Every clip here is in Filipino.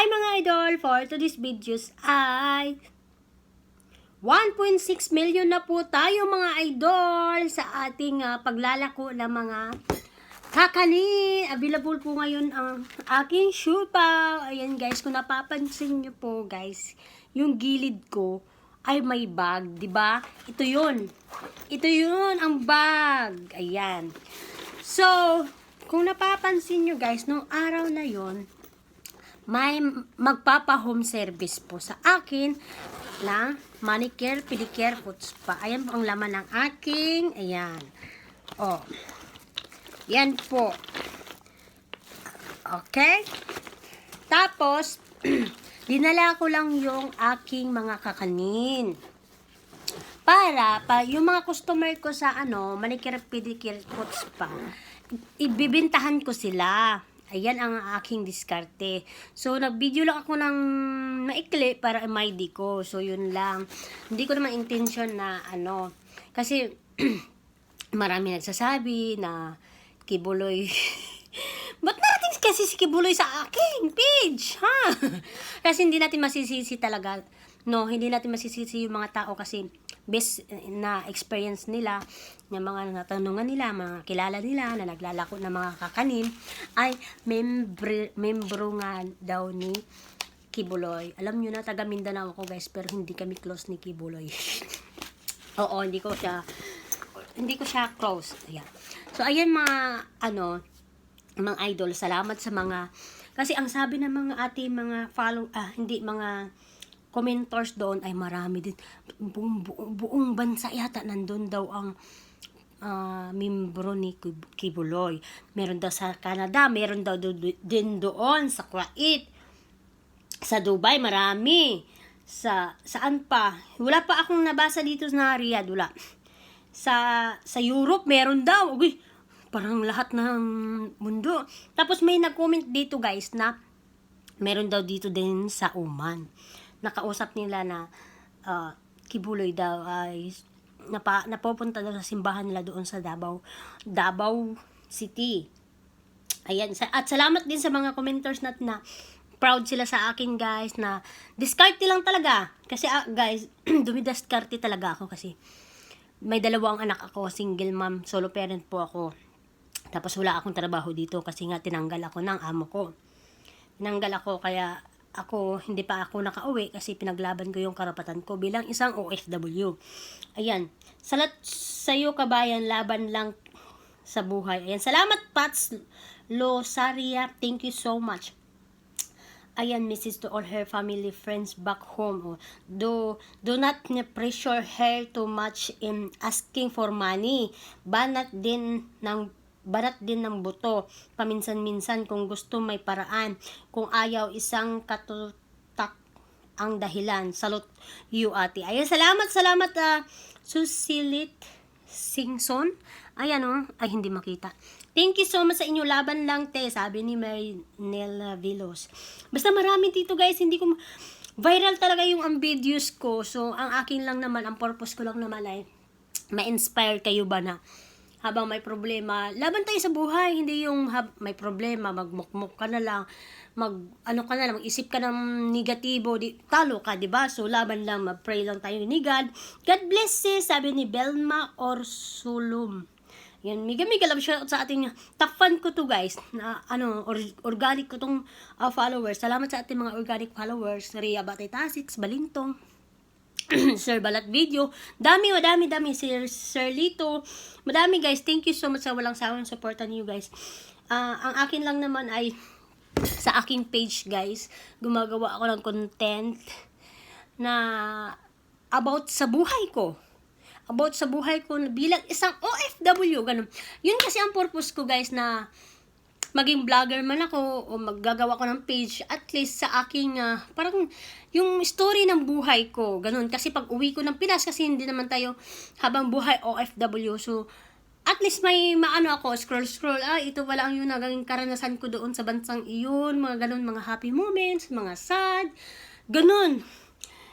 Hi mga idol! For today's videos ay 1.6 million na po tayo mga idol sa ating ah, paglalako ng mga kakanin. Available po ngayon ang aking syupa. Ayan guys, kung napapansin nyo po guys, yung gilid ko ay may bag, di ba? Ito yun. Ito yun, ang bag. Ayan. So, kung napapansin nyo guys, nung araw na yon may magpapa-home service po sa akin na manicure, pedicure, foot spa. Ayan po ang laman ng aking, ayan. Oh. Yan po. Okay? Tapos, dinala ko lang yung aking mga kakanin. Para, pa, yung mga customer ko sa ano, manicure, pedicure, foot spa, ibibintahan ko sila. Ayan ang aking diskarte. So, nag-video lang ako ng maikli para MID ko. So, yun lang. Hindi ko naman intention na ano. Kasi, marami nagsasabi na kibuloy. Ba't natin kasi si kibuloy sa aking page? Ha? kasi hindi natin masisisi talaga. No, hindi natin masisisi yung mga tao kasi best na experience nila, ng mga natanungan nila, mga kilala nila na naglalako ng mga kakanin, ay membro, membro nga daw ni Kibuloy. Alam nyo na, taga Mindanao ako guys, pero hindi kami close ni Kibuloy. Oo, hindi ko siya, hindi ko siya close. Ayan. So, ayan mga, ano, mga idol, salamat sa mga, kasi ang sabi ng mga ating mga follow, ah, hindi, mga commenters doon ay marami din. Buong, buong, buong bansa yata nandun daw ang ah, membro ni Kib- Kibuloy. Meron daw sa Canada, meron daw do- do- din doon sa Kuwait. Sa Dubai, marami. Sa saan pa? Wala pa akong nabasa dito na Riyadh, wala. Sa sa Europe meron daw. Uy, parang lahat ng mundo. Tapos may nag-comment dito guys na meron daw dito din sa Oman. Nakausap nila na ah, Kibuloy daw ay napa, napupunta daw sa simbahan nila doon sa Davao, Davao City. Ayan, sa, at salamat din sa mga commenters natin na proud sila sa akin guys na discarte lang talaga. Kasi ah, guys, dumidiskarte talaga ako kasi may dalawang anak ako, single mom, solo parent po ako. Tapos wala akong trabaho dito kasi nga tinanggal ako ng amo ko. Tinanggal ako kaya ako hindi pa ako nakauwi kasi pinaglaban ko yung karapatan ko bilang isang OFW. Ayan. Salat sa iyo kabayan, laban lang sa buhay. Ayan. Salamat Pats Losaria. Thank you so much. Ayan, message to all her family, friends back home. Oh, do, do not pressure her too much in asking for money. Banat din ng barat din ng buto. Paminsan-minsan kung gusto may paraan. Kung ayaw isang katutak ang dahilan. Salute you, ate. Ayan, salamat, salamat, uh, Susilit Singson. Ayan, oh. Ay, hindi makita. Thank you so much sa inyo. Laban lang, te. Sabi ni Marinela Vilos. Basta marami dito, guys. Hindi ko... Viral talaga yung ang videos ko. So, ang akin lang naman, ang purpose ko lang naman ay ma-inspire kayo ba na habang may problema, laban tayo sa buhay, hindi yung hab- may problema, magmukmuk ka na lang, mag ano ka na lang, mag-isip ka ng negatibo, di, talo ka, di ba? So laban lang, mag-pray lang tayo ni God. God bless sis, sabi ni Belma Orsulum. Yan, mega love shoutout sa ating top fan ko to guys, na ano, or- organic ko tong ah, followers. Salamat sa ating mga organic followers, Ria Batitasiks, Balintong, Sir Balat Video. Dami, madami, dami. Sir, Sir Lito. Madami guys. Thank you so much sa walang sawang supportan niyo guys. Ah, ang akin lang naman ay sa aking page guys, gumagawa ako ng content na about sa buhay ko. About sa buhay ko bilang isang OFW, ganun. Yun kasi ang purpose ko guys na maging vlogger man ako o maggagawa ko ng page at least sa aking ah, parang yung story ng buhay ko ganun. Kasi pag uwi ko ng Pinas kasi hindi naman tayo habang buhay OFW so at least may maano ako scroll scroll. Ah ito pala ang yung naging karanasan ko doon sa bansang iyon. Mga ganun mga happy moments mga sad ganun.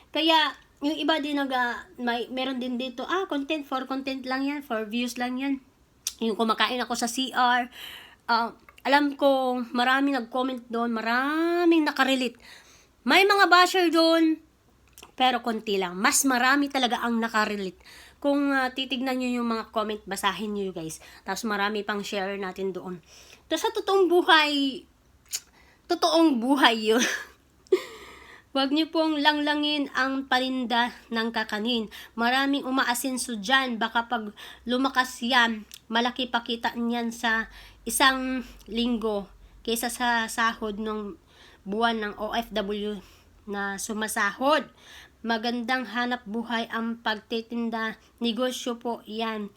Kaya yung iba din nag ah, may meron din dito ah content for content lang yan for views lang yan. Yung kumakain ako sa CR ah, alam ko maraming nag-comment doon, maraming nakarelate. May mga basher doon, pero konti lang. Mas marami talaga ang nakarelate. Kung ah, titignan nyo yung mga comment, basahin nyo guys. Tapos marami pang share natin doon. Tapos sa totoong buhay, totoong buhay yun. Huwag niyo pong langlangin ang paninda ng kakanin. Maraming umaasinso dyan. Baka pag lumakas yan, malaki pakita niyan sa isang linggo kaysa sa sahod ng buwan ng OFW na sumasahod. Magandang hanap buhay ang pagtitinda. Negosyo po yan.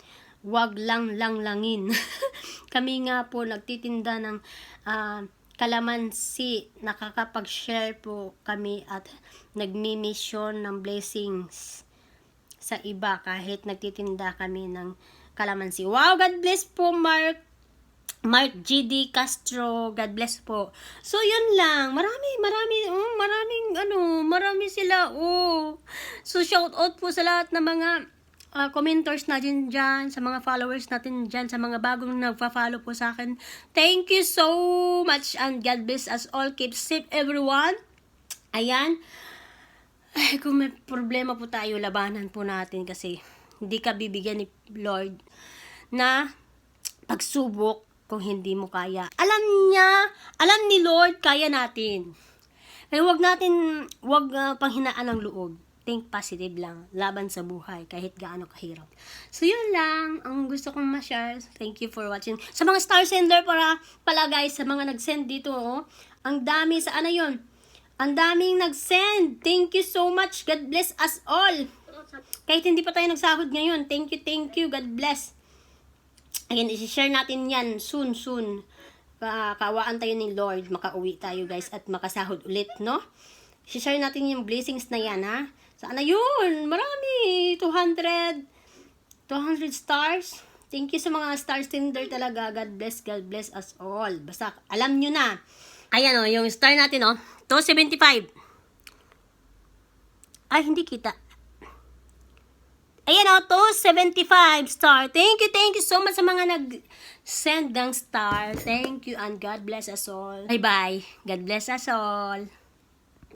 Huwag lang langlangin. Kami nga po nagtitinda ng ah, kalamansi. Nakakapag-share po kami at nagmi-mission ng blessings sa iba kahit nagtitinda kami ng kalamansi. Wow, God bless po Mark Mark GD Castro, God bless po. So, yun lang. Marami, marami, oh, maraming, ano, marami sila, oh. So, shout out po sa lahat ng mga ah, commenters natin dyan, sa mga followers natin dyan, sa mga bagong nagpa-follow po sa akin. Thank you so much and God bless us all. Keep safe everyone. Ayan. Ay, kung may problema po tayo, labanan po natin kasi hindi ka bibigyan ni Lord na pagsubok kung hindi mo kaya. Alam niya, alam ni Lord, kaya natin. Kaya wag natin, wag uh, panghinaan ng loob. Think positive lang, laban sa buhay, kahit gaano kahirap. So, yun lang, ang gusto kong ma-share. Thank you for watching. Sa mga star sender para, pala guys, sa mga nag-send dito, oh, ang dami, sa ano yun? Ang daming nag-send. Thank you so much. God bless us all. Kahit hindi pa tayo nagsahod ngayon. Thank you, thank you. God bless. Again, isi-share natin yan soon, soon. Uh, tayo ni Lord, makauwi tayo guys at makasahod ulit, no? I-share natin yung blessings na yan, ha? Sana yun? Marami! 200, 200 stars. Thank you sa mga star sender talaga. God bless, God bless us all. Basta, alam nyo na. Ayan o, yung star natin o. 275. Ay, hindi kita. Ayan o, 275 star. Thank you, thank you so much sa mga nag-send ng star. Thank you and God bless us all. Bye-bye. God bless us all.